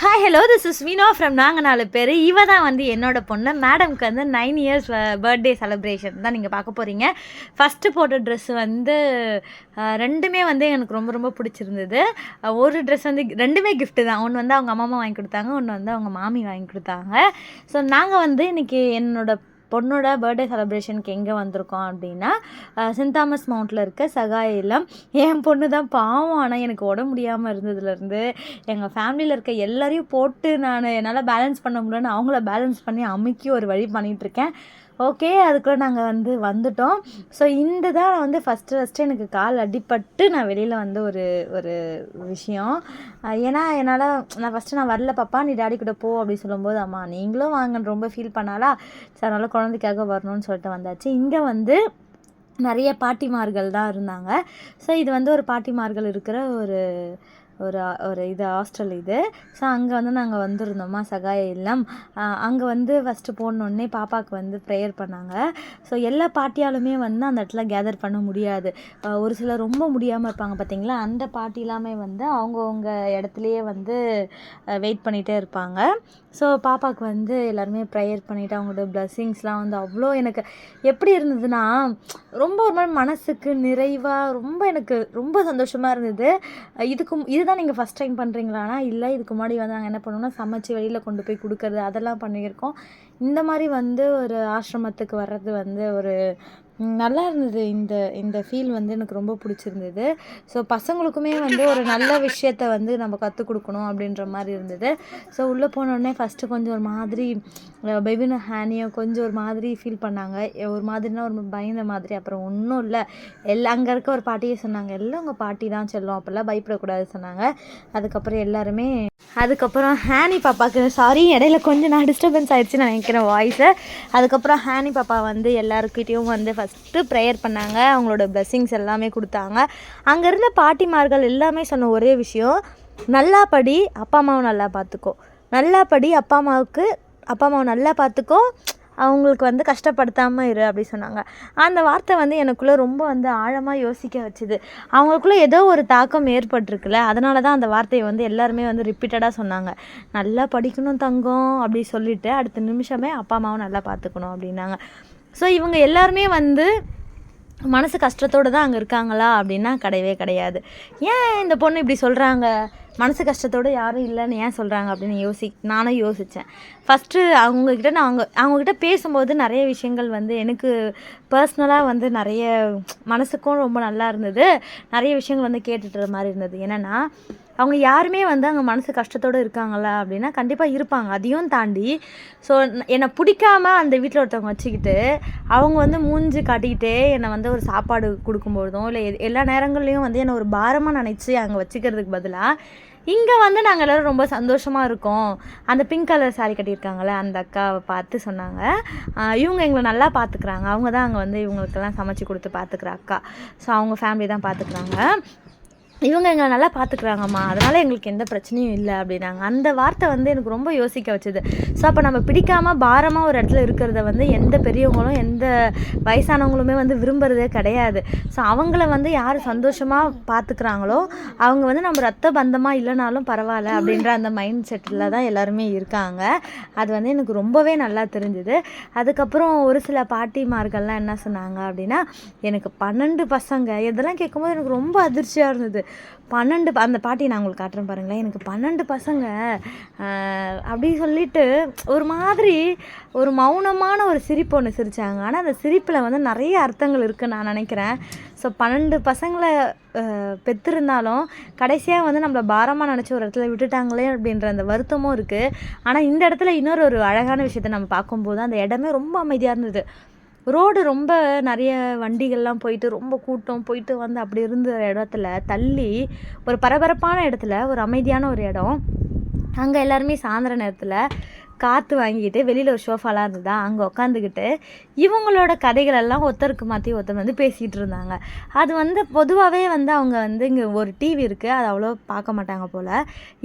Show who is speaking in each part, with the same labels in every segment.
Speaker 1: Hi hello this is Vino from நாங்கள் நாலு பேர் இவ தான் வந்து என்னோட பொண்ணு. மேடம்க்கு வந்து நைன் இயர்ஸ் பர்த்டே செலிப்ரேஷன் தான் நீங்கள் பார்க்க போகிறீங்க ஃபஸ்ட்டு போட்ட ட்ரெஸ் வந்து uh, ரெண்டுமே வந்து எனக்கு ரொம்ப ரொம்ப பிடிச்சிருந்தது. Uh, ஒரு ட்ரெஸ் வந்து ரெண்டுமே கிஃப்ட்டு தான். ஒன்று வந்து அவங்க அம்மா அம்மா வாங்கி கொடுத்தாங்க ஒன்று வந்து அவங்க மாமி வாங்கி கொடுத்தாங்க. ஸோ நாங்கள் வந்து இன்றைக்கி என்னோடய பொண்ணோட பர்த்டே செலப்ரேஷனுக்கு எங்கே வந்திருக்கோம் அப்படின்னா சென்ட் தாமஸ் மவுண்ட்டில் இருக்க சகாயில் என் பொண்ணு தான் பாவம். ஆனால் எனக்கு உடம்பு முடியாமல் இருந்ததுலேருந்து எங்கள் ஃபேமிலியில் இருக்க எல்லாரையும் போட்டு நான் என்னால் பேலன்ஸ் பண்ண முடியலன்னு அவங்கள பேலன்ஸ் பண்ணி அமுக்கி ஒரு வழி பண்ணிகிட்ருக்கேன் ஓகே அதுக்குள்ளே நாங்கள் வந்து வந்துட்டோம். ஸோ இந்த தான் வந்து ஃபஸ்ட்டு ஃபஸ்ட்டு எனக்கு கால் அடிபட்டு நான் வெளியில் வந்து ஒரு ஒரு விஷயம். ஏன்னா என்னால் நான் ஃபஸ்ட்டு நான் வரல பாப்பா நீ டாடி கூட போ அப்படின்னு சொல்லும்போது அம்மா நீங்களும் வாங்கன்னு ரொம்ப ஃபீல் பண்ணாலா ஸோ அதனால் குழந்தைக்காக வரணும்னு சொல்லிட்டு வந்தாச்சு. இங்கே வந்து நிறைய பாட்டிமார்கள் தான் இருந்தாங்க. ஸோ இது வந்து ஒரு பாட்டிமார்கள் இருக்கிற ஒரு ஒரு ஒரு இது ஹாஸ்டல் இது. ஸோ அங்கே வந்து நாங்கள் வந்திருந்தோமா சகாய இல்லம். அங்கே வந்து ஃபஸ்ட்டு போனோடனே பாப்பாவுக்கு வந்து ப்ரேயர் பண்ணாங்க. ஸோ எல்லா பாட்டியாலுமே வந்து அந்த இடத்துல கேதர் பண்ண முடியாது. ஒரு சிலர் ரொம்ப முடியாமல் இருப்பாங்க பார்த்தீங்களா அந்த பாட்டி எல்லாமே வந்து அவங்கவுங்க இடத்துலையே வந்து வெயிட் பண்ணிகிட்டே இருப்பாங்க. ஸோ பாப்பாவுக்கு வந்து எல்லாருமே ப்ரேயர் பண்ணிவிட்டு அவங்களோட பிளஸ்ஸிங்ஸ்லாம் வந்து அவ்வளோ எனக்கு எப்படி இருந்ததுன்னா ரொம்ப ஒரு மாதிரி மனசுக்கு நிறைவாக ரொம்ப எனக்கு ரொம்ப சந்தோஷமாக இருந்தது. இதுக்கும் இது தான் நீங்கள் ஃபஸ்ட் டைம் பண்ணுறீங்களானா இல்லை இதுக்கு முன்னாடி வந்து நாங்கள் என்ன பண்ணுவோம்னா சமைச்சு வெளியில் கொண்டு போய் கொடுக்கறது அதெல்லாம் பண்ணியிருக்கோம். இந்த மாதிரி வந்து ஒரு ஆசிரமத்துக்கு வர்றது வந்து ஒரு நல்லா இருந்தது. இந்த இந்த ஃபீல் வந்து எனக்கு ரொம்ப பிடிச்சிருந்தது. ஸோ பசங்களுக்குமே வந்து ஒரு நல்ல விஷயத்த வந்து நம்ம கற்றுக் கொடுக்கணும் அப்படின்ற மாதிரி இருந்தது. ஸோ உள்ளே போனோடனே ஃபஸ்ட்டு கொஞ்சம் ஒரு மாதிரி பெபின ஹேனியோ கொஞ்சம் ஒரு மாதிரி ஃபீல் பண்ணாங்க. ஒரு மாதிரினா ஒரு பயந்த மாதிரி. அப்புறம் ஒன்றும் இல்லை. எல்லா அங்கே இருக்க ஒரு பாட்டியே சொன்னாங்க எல்லாம் உங்கள் பாட்டி தான் செல்லும். அப்போல்லாம் பயப்படக்கூடாது சொன்னாங்க. அதுக்கப்புறம் எல்லாருமே அதுக்கப்புறம் ஹேனி பாப்பாவுக்கு சாரி இடையில கொஞ்சம் நான் டிஸ்டர்பன்ஸ் ஆயிடுச்சு நான் நினைக்கிறேன் வாய்ஸை அதுக்கப்புறம் ஹேனி பாப்பா வந்து எல்லாருக்கிட்டேயும் வந்து ஃபஸ்ட்டு ப்ரேயர் பண்ணாங்க. அவங்களோட blessings எல்லாமே கொடுத்தாங்க. அங்கே இருந்த பாட்டிமார்கள் எல்லாமே சொன்ன ஒரே விஷயம் நல்லா படி அப்பா அம்மாவை நல்லா பார்த்துக்கோ நல்லா படி அப்பா அம்மாவுக்கு அப்பா அம்மாவை நல்லா பார்த்துக்கோ அவங்களுக்கு வந்து கஷ்டப்படுத்தாமல் இரு அப்படி சொன்னாங்க. அந்த வார்த்தை வந்து எனக்குள்ளே ரொம்ப வந்து ஆழமாக யோசிக்க வச்சுது. அவங்களுக்குள்ளே ஏதோ ஒரு தாக்கம் ஏற்பட்டிருக்குல்ல அதனால தான் அந்த வார்த்தையை வந்து எல்லாருமே வந்து ரிப்பீட்டடாக சொன்னாங்க. நல்லா படிக்கணும் தங்கம் அப்படி சொல்லிட்டு அடுத்த நிமிஷமே அப்பா அம்மாவை நல்லா பார்த்துக்கணும் அப்படின்னாங்க. ஸோ இவங்க எல்லாருமே வந்து மனசு கஷ்டத்தோடு தான் அங்கே இருக்காங்களா அப்படின்னா கிடையவே கிடையாது. ஏன் இந்த பொண்ணு இப்படி சொல்கிறாங்க மனசு கஷ்டத்தோடு யாரும் இல்லைன்னு ஏன் சொல்கிறாங்க அப்படின்னு யோசி நானும் யோசித்தேன் ஃபஸ்ட்டு அவங்கக்கிட்ட நான் அவங்க அவங்கக்கிட்ட பேசும்போது நிறைய விஷயங்கள் வந்து எனக்கு பர்சனலாக வந்து நிறைய மனசுக்கும் ரொம்ப நல்லா இருந்தது. நிறைய விஷயங்கள் வந்து கேட்டுட்டு மாதிரி இருந்தது. என்னென்னா அவங்க யாருமே வந்து அங்கே மனசு கஷ்டத்தோடு இருக்காங்களா அப்படின்னா கண்டிப்பாக இருப்பாங்க. அதையும் தாண்டி ஸோ என்னை பிடிக்காம அந்த வீட்டில் ஒருத்தவங்க வச்சுக்கிட்டு அவங்க வந்து மூஞ்சி காட்டிக்கிட்டே என்னை வந்து ஒரு சாப்பாடு கொடுக்கும்பொழுதும் இல்லை எ- எல்லா நேரங்கள்லையும் வந்து என்னை ஒரு பாரமாக நினச்சி அங்கே வச்சுக்கிறதுக்கு பதிலாக இங்கே வந்து நாங்கள் எல்லோரும் ரொம்ப சந்தோஷமாக இருக்கோம். அந்த பிங்க் கலர் சாரி கட்டியிருக்காங்களே அந்த அக்காவை பார்த்து சொன்னாங்க. இவங்க எங்களை நல்லா பார்த்துக்குறாங்க. அவங்க தான் அங்கே வந்து இவங்களுக்கெல்லாம் சமைச்சு கொடுத்து பார்த்துக்குற அக்கா. ஸோ அவங்க ஃபேமிலி தான் பார்த்துக்குறாங்க. இவங்க எங்களை நல்லா பார்த்துக்குறாங்கம்மா அதனால் எங்களுக்கு எந்த பிரச்சனையும் இல்லை அப்படின்னாங்க. அந்த வார்த்தை வந்து எனக்கு ரொம்ப யோசிக்க வச்சுது. ஸோ அப்போ நம்ம பிடிக்காம பாரமாக ஒரு இடத்துல இருக்கிறத வந்து எந்த பெரியவங்களும் எந்த வயசானவங்களுமே வந்து விரும்புகிறதே கிடையாது. ஸோ அவங்கள வந்து யார் சந்தோஷமாக பார்த்துக்குறாங்களோ அவங்க வந்து நம்ம ரத்த பந்தமாக இல்லைனாலும் பரவாயில்ல அப்படின்ற அந்த மைண்ட் செட்டில் தான் எல்லாருமே இருக்காங்க. அது வந்து எனக்கு ரொம்பவே நல்லா தெரிஞ்சுது. அதுக்கப்புறம் ஒரு சில பாட்டிமார்கள்லாம் என்ன சொன்னாங்க அப்படின்னா எனக்கு பன்னெண்டு பசங்க. இதெல்லாம் கேட்கும்போது எனக்கு ரொம்ப அதிர்ச்சியாக இருந்தது. பன்னெண்டு அந்த பாட்டியை நான் உங்களுக்கு காட்டுறேன் பாருங்களேன். எனக்கு பன்னெண்டு பசங்க அப்படி சொல்லிட்டு ஒரு மாதிரி ஒரு மௌனமான ஒரு சிரிப்பு ஒன்று சிரித்தாங்க ஆனால் அந்த சிரிப்பில் வந்து நிறைய அர்த்தங்கள் இருக்குன்னு நான் நினைக்கிறேன். ஸோ பன்னெண்டு பசங்களை பெற்றிருந்தாலும் கடைசியாக வந்து நம்மளை பாரமாக நினச்சி ஒரு இடத்துல விட்டுட்டாங்களே அப்படின்ற அந்த வருத்தமும் இருக்குது ஆனால் இந்த இடத்துல இன்னொரு ஒரு அழகான விஷயத்தை நம்ம பார்க்கும்போது அந்த இடமே ரொம்ப அமைதியாக இருந்தது. ரோடு ரொம்ப நிறைய வண்டிகள்லாம் போயிட்டு ரொம்ப கூட்டம் போயிட்டு வந்து அப்படி இருந்த இடத்துல தள்ளி ஒரு பரபரப்பான இடத்துல ஒரு அமைதியான ஒரு இடம். அங்கே எல்லாருமே சாயந்தர நேரத்தில் காற்று வாங்கிக்கிட்டு வெளியில் ஒரு ஷோஃபாலாம் இருந்ததா அங்கே உட்காந்துக்கிட்டு இவங்களோட கதைகளெல்லாம் ஒருத்தருக்கு மாற்றி ஒருத்தர் வந்து பேசிகிட்டு இருந்தாங்க. அது வந்து பொதுவாகவே வந்து அவங்க வந்து இங்கே ஒரு டிவி இருக்குது அது அவ்வளோ பார்க்க மாட்டாங்க போல்.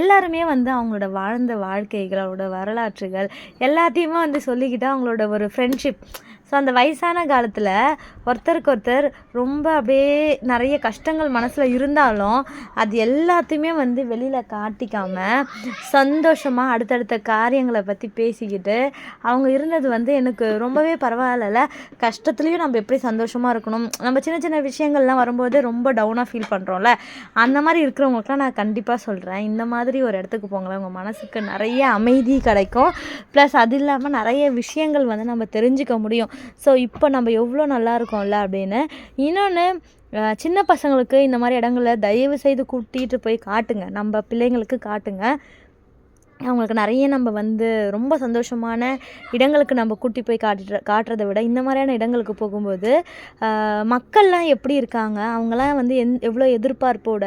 Speaker 1: எல்லாருமே வந்து அவங்களோட வாழ்ந்த வாழ்க்கைகளோட வரலாற்றுகள் எல்லாத்தையுமே வந்து சொல்லிக்கிட்டு அவங்களோட ஒரு ஃப்ரெண்ட்ஷிப் ஸோ அந்த வயசான காலத்தில் ஒருத்தருக்கு ஒருத்தர் ரொம்ப அப்படியே நிறைய கஷ்டங்கள் மனசில் இருந்தாலும் அது எல்லாத்தையுமே வந்து வெளியில் காட்டிக்காமல் சந்தோஷமாக அடுத்தடுத்த காரியங்களை பற்றி பேசிக்கிட்டு அவங்க இருந்தது வந்து எனக்கு ரொம்பவே பரவாயில்ல கஷ்டத்துலேயும் நம்ம எப்படி சந்தோஷமாக இருக்கணும்? நம்ம சின்ன சின்ன விஷயங்கள்லாம் வரும்போது ரொம்ப டவுனாக ஃபீல் பண்ணுறோம்ல அந்த மாதிரி இருக்கிறவங்களுக்குலாம் நான் கண்டிப்பாக சொல்கிறேன் இந்த மாதிரி ஒரு இடத்துக்கு போங்களேன். உங்கள் மனசுக்கு நிறைய அமைதி கிடைக்கும். ப்ளஸ் அது இல்லாமல் நிறைய விஷயங்கள் வந்து நம்ம தெரிஞ்சுக்க முடியும். ஸோ இப்போ நம்ம எவ்வளோ நல்லா இருக்கோம்ல அப்படின்னு. இன்னொன்று சின்ன பசங்களுக்கு இந்த மாதிரி இடங்கள தயவு செய்து கூட்டிகிட்டு போய் காட்டுங்க. நம்ம பிள்ளைங்களுக்கு காட்டுங்க. அவங்களுக்கு நிறைய நம்ம வந்து ரொம்ப சந்தோஷமான இடங்களுக்கு நம்ம கூட்டி போய் காட்டுற காட்டுறதை விட இந்த மாதிரியான இடங்களுக்கு போகும்போது மக்கள்லாம் எப்படி இருக்காங்க? அவங்களாம் வந்து எந் எவ்வளோ எதிர்பார்ப்போட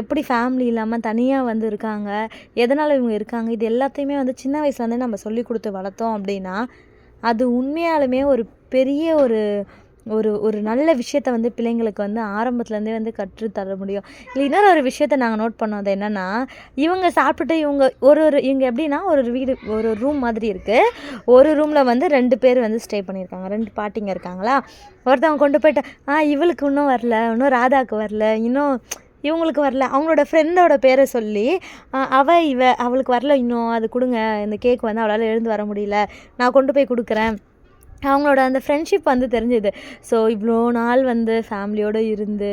Speaker 1: எப்படி ஃபேமிலி இல்லாமல் தனியாக வந்து இருக்காங்க? எதனால் இவங்க இருக்காங்க? இது எல்லாத்தையுமே வந்து சின்ன வயசுலேருந்தே நம்ம சொல்லி கொடுத்து வளர்த்தோம் அப்படின்னா அது உண்மையாலுமே ஒரு பெரிய ஒரு ஒரு ஒரு நல்ல விஷயத்த வந்து பிள்ளைங்களுக்கு வந்து ஆரம்பத்துலேருந்தே வந்து கற்றுத்தர முடியும். இல்லை இன்னொரு ஒரு விஷயத்த நாங்கள் நோட் பண்ணோம். அது என்னென்னா இவங்க சாப்பிட்டுட்டு இவங்க ஒரு ஒரு இவங்க எப்படின்னா ஒரு ஒரு வீடு ஒரு ரூம் மாதிரி இருக்குது ஒரு ரூமில் வந்து ரெண்டு பேர் வந்து ஸ்டே பண்ணியிருக்காங்க. ரெண்டு பாட்டிங்க இருக்காங்களா? ஒருத்தவங்க கொண்டு போயிட்டு ஆ இவளுக்கு இன்னும் வரல. இன்னும் ராதாவுக்கு வரல. இன்னும் இவங்களுக்கு வரல. அவங்களோட ஃப்ரெண்டோட பேரை சொல்லி அவ இவ அவளுக்கு வரல இன்னும் அது கொடுங்க இந்த கேக் வந்து அவளால் எழுந்து வர முடியல. நான் கொண்டு போய் கொடுக்குறேன். அவங்களோட அந்த ஃப்ரெண்ட்ஷிப் வந்து தெரிஞ்சுது. ஸோ இவ்வளோ நாள் வந்து ஃபேமிலியோடு இருந்து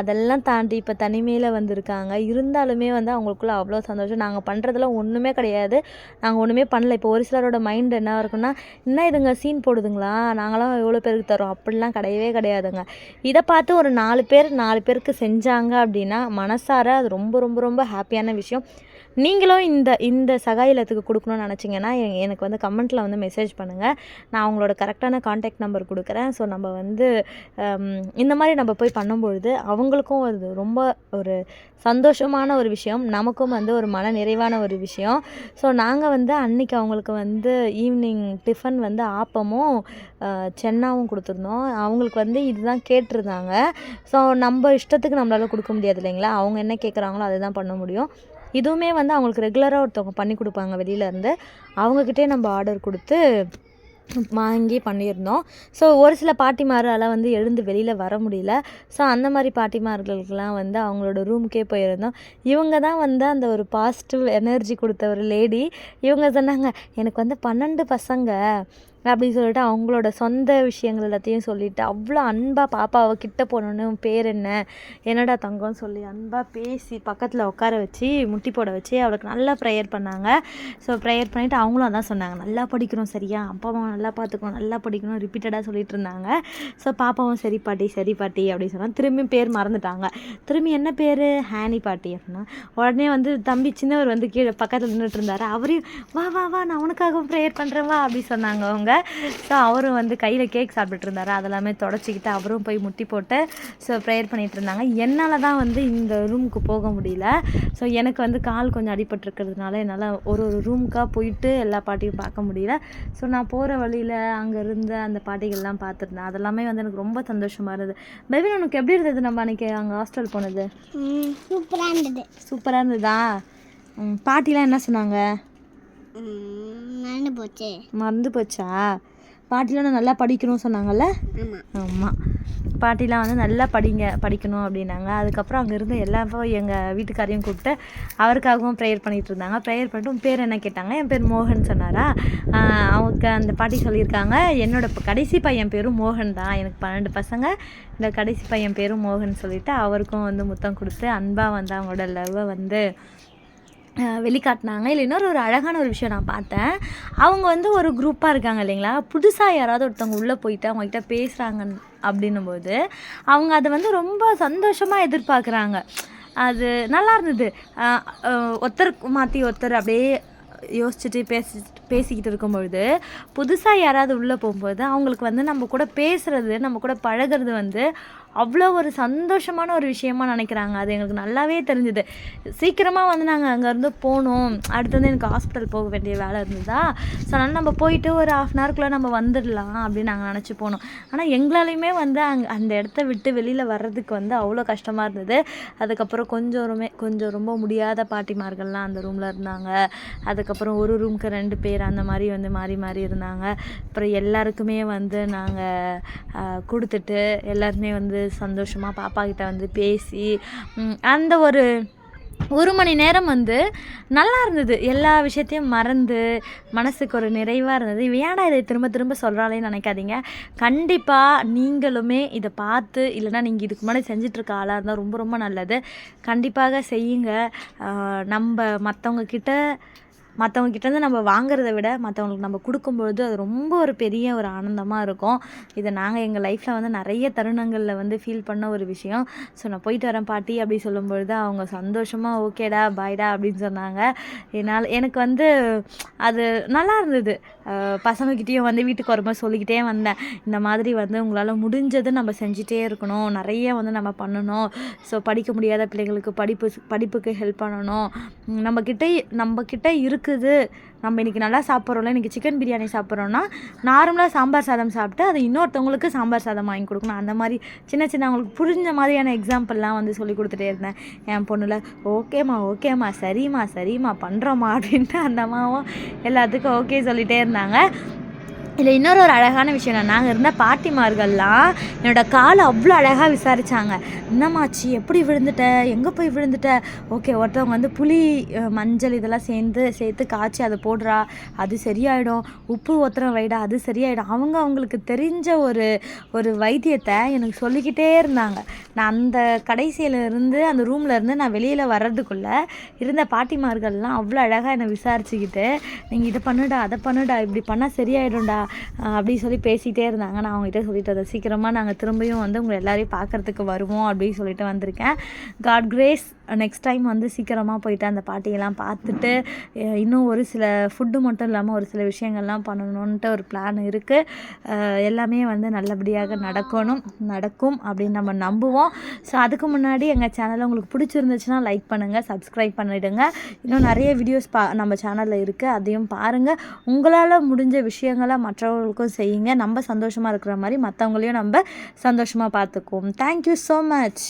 Speaker 1: அதெல்லாம் தாண்டி இப்போ தனிமையில் வந்திருக்காங்க. இருந்தாலுமே வந்து அவங்களுக்குள்ள அவ்வளோ சந்தோஷம். நாங்கள் பண்ணுறதெல்லாம் ஒன்றுமே கிடையாது. நாங்கள் ஒன்றுமே பண்ணல. இப்போ ஒரு சிலரோட மைண்ட் என்ன இருக்குன்னா என்ன இதுங்க சீன் போடுதுங்களா? நாங்களாம் எவ்வளோ பேருக்கு தரோம்? அப்படிலாம் கிடையவே கிடையாதுங்க. இதை பார்த்து ஒரு நாலு பேர் நாலு பேருக்கு செஞ்சாங்க அப்படின்னா மனசார அது ரொம்ப ரொம்ப ரொம்ப ஹாப்பியான விஷயம். நீங்களும் இந்த இந்த சகாயலத்துக்கு கொடுக்கணும்னு நினச்சிங்கன்னா எ- எனக்கு வந்து கமெண்ட்டில் வந்து மெசேஜ் பண்ணுங்கள் நான் அவங்களோட கரெக்டான காண்டாக்ட் நம்பர் கொடுக்குறேன். ஸோ நம்ம வந்து இந்த மாதிரி நம்ம போய் பண்ணும்பொழுது அவங்களுக்கும் அது ரொம்ப ஒரு சந்தோஷமான ஒரு விஷயம். நமக்கும் வந்து ஒரு மன நிறைவான ஒரு விஷயம். ஸோ நாங்கள் வந்து அன்னைக்கு அவங்களுக்கு வந்து ஈவினிங் டிஃபன் வந்து ஆப்பமும் சென்னாவும் கொடுத்துருந்தோம். அவங்களுக்கு வந்து இதுதான் கேட்டிருந்தாங்க. ஸோ நம்ம இஷ்டத்துக்கு நம்மளால் கொடுக்க முடியாது இல்லைங்களா? அவங்க என்ன கேட்குறாங்களோ அதை தான் பண்ண முடியும். இதுவுமே வந்து அவங்களுக்கு ரெகுலராக ஒருத்தவங்க பண்ணி கொடுப்பாங்க வெளியிலேருந்து அவங்கக்கிட்டே நம்ம ஆர்டர் கொடுத்து வாங்கி பண்ணியிருந்தோம். ஸோ ஒரு சில பாட்டிமாரால் வந்து எழுந்து வெளியில் வர முடியல. ஸோ அந்த மாதிரி பாட்டிமார்களுக்கெல்லாம் வந்து அவங்களோட ரூமுக்கே போயிருந்தோம். இவங்க தான் வந்து அந்த ஒரு பாசிட்டிவ் எனர்ஜி கொடுத்த ஒரு லேடி இவங்க சொன்னாங்க எனக்கு வந்து பன்னெண்டு பசங்க. அப்படின்னு சொல்லிட்டு அவங்களோட சொந்த விஷயங்கள் எல்லாத்தையும் சொல்லிட்டு அவ்வளோ அன்பாக பாப்பாவை கிட்ட போனோன்னு பேர் என்ன? என்னடா தங்கம்னு சொல்லி அன்பாக பேசி பக்கத்தில் உட்கார வச்சு முட்டி போட வச்சு அவளுக்கு நல்லா ப்ரேயர் பண்ணாங்க. ஸோ ப்ரேயர் பண்ணிவிட்டு அவங்களும் அதான் சொன்னாங்க. நல்லா படிக்கணும் சரியா? அப்பா அம்மா நல்லா பார்த்துக்கணும் நல்லா படிக்கணும் ரிப்பீட்டடாக சொல்லிட்டு இருந்தாங்க. ஸோ பாப்பாவும் சரி பாட்டி சரி பாட்டி அப்படின்னு சொன்னால் திரும்பி பேர் மறந்துட்டாங்க. திரும்பி என்ன பேர்? ஹேனி பாட்டி அப்படின்னா உடனே வந்து தம்பி சின்னவர் வந்து கீழே பக்கத்தில் நின்றுட்டு இருந்தார். அவரையும் வா வா வா நான் உனக்காகவும் ப்ரேயர் பண்ணுறேன் வா அப்படி சொன்னாங்க அவங்க. ஸோ அவரும் வந்து கையில் கேக் சாப்பிட்டுட்டு இருந்தாரு. அதெல்லாமே தொடச்சிக்கிட்டு அவரும் போய் முட்டி போட்டு ஸோ ப்ரேயர் பண்ணிட்டு இருந்தாங்க. என்னால் தான் வந்து இந்த ரூமுக்கு போக முடியல. ஸோ எனக்கு வந்து கால் கொஞ்சம் அடிபட்டிருக்கிறதுனால என்னால் ஒரு ஒரு ரூமுக்காக போயிட்டு எல்லா பாட்டியும் பார்க்க முடியல. ஸோ நான் போகிற வழியில் அங்கே இருந்த அந்த பாட்டிகள்லாம் பார்த்துருந்தேன். அதெல்லாமே வந்து எனக்கு ரொம்ப சந்தோஷமாக இருந்தது. பெபின் உனக்கு எப்படி இருந்தது நம்ம அன்றைக்கி அங்கே ஹாஸ்டல் போனது?
Speaker 2: சூப்பராக இருந்தது.
Speaker 1: சூப்பராக இருந்ததா? பாட்டிலாம் என்ன சொன்னாங்க?
Speaker 2: மறந்து போச்சு.
Speaker 1: மறந்து போச்சா? பாட்டிலாம் நல்லா படிக்கணும்னு சொன்னாங்கல்ல?
Speaker 2: ஆமாம்
Speaker 1: பாட்டிலாம் வந்து நல்லா படிங்க படிக்கணும் அப்படின்னாங்க. அதுக்கப்புறம் அங்கே இருந்த எல்லா எங்கள் வீட்டுக்காரையும் கூப்பிட்டு அவருக்காகவும் ப்ரேயர் பண்ணிட்டு இருந்தாங்க. ப்ரேயர் பண்ணிட்டு உன் பேர் என்ன கேட்டாங்க? என் பேர் மோகன் சொன்னாரா? அவங்க அந்த பாட்டி சொல்லியிருக்காங்க என்னோட கடைசி பையன் பேரும் மோகன் தான். எனக்கு பன்னெண்டு பசங்க. இந்த கடைசி பையன் பேரும் மோகன் சொல்லிட்டு அவருக்கும் வந்து முத்தம் கொடுத்து அன்பாக வந்து அவங்களோட லவ்வை வந்து வெளிக்காட்டினாங்க. இல்லை இன்னொரு ஒரு அழகான ஒரு விஷயம் நான் பார்த்தேன். அவங்க வந்து ஒரு குரூப்பாக இருக்காங்க இல்லைங்களா? புதுசாக யாராவது ஒருத்தவங்க உள்ளே போயிட்டு அவங்ககிட்ட பேசுகிறாங்க அப்படின்னும்போது அவங்க அதை வந்து ரொம்ப சந்தோஷமாக எதிர்பார்க்குறாங்க. அது நல்லா இருந்தது. ஒருத்தர் ஒருத்தருக்கு மாற்றி ஒருத்தர் அப்படியே யோசிச்சுட்டு பேசி பேசிக்கிட்டு இருக்கும்பொழுது புதுசாக யாராவது உள்ளே போகும்போது அவங்களுக்கு வந்து நம்ம கூட பேசுகிறது நம்ம கூட பழகுறது வந்து அவ்வளோ ஒரு சந்தோஷமான ஒரு விஷயமா நினைக்கிறாங்க. அது எங்களுக்கு நல்லாவே தெரிஞ்சுது. சீக்கிரமாக வந்து நாங்கள் அங்கேருந்து போகணும் அடுத்து வந்து எனக்கு ஹாஸ்பிட்டல் போக வேண்டிய வேலை இருந்ததா? ஸோ அதனால் நம்ம போயிட்டு ஒரு ஹாஃப் அன் ஹவர்க்குள்ளே நம்ம வந்துடலாம் அப்படின்னு நாங்கள் நினச்சி போனோம். ஆனால் எங்களாலையுமே வந்து அங்கே அந்த இடத்த விட்டு வெளியில் வர்றதுக்கு வந்து அவ்வளோ கஷ்டமாக இருந்தது. அதுக்கப்புறம் கொஞ்சம் கொஞ்சம் ரொம்ப முடியாத பாட்டிமார்கள்லாம் அந்த ரூமில் இருந்தாங்க. அதுக்கப்புறம் ஒரு ரூமுக்கு ரெண்டு பேர் அந்த மாதிரி வந்து மாறி மாறி இருந்தாங்க. அப்புறம் எல்லாருக்குமே வந்து நாங்கள் கொடுத்துட்டு எல்லாருமே வந்து சந்தோஷமாக பாப்பா கிட்ட வந்து பேசி அந்த ஒரு ஒரு மணி நேரம் வந்து நல்லா இருந்தது. எல்லா விஷயத்தையும் மறந்து மனசுக்கு ஒரு நிறைவாக இருந்தது. ஏன்டா இதை திரும்ப திரும்ப சொல்கிறாளேன்னு நினைக்காதீங்க. கண்டிப்பாக நீங்களுமே இதை பார்த்து இல்லைன்னா நீங்கள் இதுக்கு முன்னாடி செஞ்சிட்ருக்க ஆளாக இருந்தால் ரொம்ப ரொம்ப நல்லது. கண்டிப்பாக செய்யுங்க. நம்ம மற்றவங்கக்கிட்ட மற்றவங்க கிட்டேருந்து நம்ம வாங்குறத விட மற்றவங்களுக்கு நம்ம கொடுக்கும்பொழுது அது ரொம்ப ஒரு பெரிய ஒரு ஆனந்தமாக இருக்கும். இதை நாங்கள் எங்கள் லைஃப்பில் வந்து நிறைய தருணங்களில் வந்து ஃபீல் பண்ண ஒரு விஷயம். ஸோ நான் போயிட்டு வரேன் பாட்டி அப்படி சொல்லும்பொழுது அவங்க சந்தோஷமாக ஓகேடா பாய்டா அப்படின்னு சொன்னாங்க. என்னால் எனக்கு வந்து அது நல்லா இருந்தது. பசங்கக்கிட்டேயும் வந்து வீட்டுக்கு வரும்போது சொல்லிக்கிட்டே வந்தேன். இந்த மாதிரி வந்து உங்களால் முடிஞ்சது நம்ம செஞ்சிட்டே இருக்கணும். நிறைய வந்து நம்ம பண்ணணும். ஸோ படிக்க முடியாத பிள்ளைங்களுக்கு படிப்பு படிப்புக்கு ஹெல்ப் பண்ணணும். நம்மக்கிட்ட நம்மக்கிட்ட இருக்குது நம்ம இன்றைக்கி நல்லா சாப்பிட்றோம்ல இன்றைக்கி சிக்கன் பிரியாணி சாப்பிட்றோன்னா நார்மலாக சாம்பார் சாதம் சாப்பிட்டு அது இன்னொருத்தவங்களுக்கு சாம்பார் சாதம் வாங்கி கொடுக்கணும். அந்த மாதிரி சின்ன சின்ன அவங்களுக்கு புரிஞ்ச மாதிரியான எக்ஸாம்பிள்லாம் வந்து சொல்லி கொடுத்துட்டே இருந்தேன். என் பொண்ணுல ஓகேம்மா ஓகேம்மா சரிம்மா சரிம்மா பண்ணுறோம்மா அப்படின்ட்டு அந்த அம்மாவும் எல்லாத்துக்கும் ஓகே சொல்லிகிட்டே இருந்தாங்க. இதில் இன்னொரு ஒரு அழகான விஷயம் என்ன நாங்கள் இருந்த பாட்டிமார்கள்லாம் என்னோட காலை அவ்வளோ அழகாக விசாரித்தாங்க என்னம்மாச்சி எப்படி விழுந்துட்ட? எங்கே போய் விழுந்துட்ட? ஓகே ஒருத்தவங்க வந்து புளி மஞ்சள் இதெல்லாம் சேர்ந்து சேர்த்து காய்ச்சி அதை போடுறா அது சரியாயிடும். உப்பு ஒத்தரம் வைடா அது சரியாயிடும். அவங்க அவங்களுக்கு தெரிஞ்ச ஒரு ஒரு வைத்தியத்தை எனக்கு சொல்லிக்கிட்டே இருந்தாங்க. நான் அந்த கடைசியிலேருந்து அந்த ரூம்லேருந்து நான் வெளியில் வர்றதுக்குள்ளே இருந்த பாட்டிமார்கள்லாம் அவ்வளோ அழகாக என்னை விசாரிச்சுக்கிட்டு நீங்கள் இதை பண்ணுடா அதை பண்ணுடா இப்படி பண்ணால் சரியாயிடும்டா அப்படி சொல்லி பேசிகிட்டே இருந்தாங்க. நான் அவங்ககிட்ட சொல்லிட்டு அதை சீக்கிரமாக நாங்கள் திரும்பியும் வந்து உங்களை எல்லாரையும் பார்க்கறதுக்கு வருவோம் அப்படின்னு சொல்லிட்டு வந்திருக்கேன். காட் கிரேஸ் நெக்ஸ்ட் டைம் வந்து சீக்கிரமாக போயிட்டு அந்த பாட்டியெல்லாம் பார்த்துட்டு இன்னும் ஒரு சில ஃபுட்டு மட்டும் இல்லாமல் ஒரு சில விஷயங்கள்லாம் பண்ணணுன்ட்டு ஒரு பிளான் இருக்குது எல்லாமே வந்து நல்லபடியாக நடக்கணும் நடக்கும் அப்படின்னு நம்ம நம்புவோம். ஸோ அதுக்கு முன்னாடி எங்கள் சேனலை உங்களுக்கு பிடிச்சிருந்துச்சுன்னா லைக் பண்ணுங்கள் சப்ஸ்கிரைப் பண்ணிவிடுங்க இன்னும் நிறைய வீடியோஸ் பா நம்ம சேனலில் இருக்குது அதையும் பாருங்கள் உங்களால் முடிஞ்ச விஷயங்களை மற்றவர்களுக்கும் செய்யுங்க. நம்ம சந்தோஷமாக இருக்கிற மாதிரி மற்றவங்களையும் நம்ம சந்தோஷமாக பார்த்துக்குவோம். Thank you so much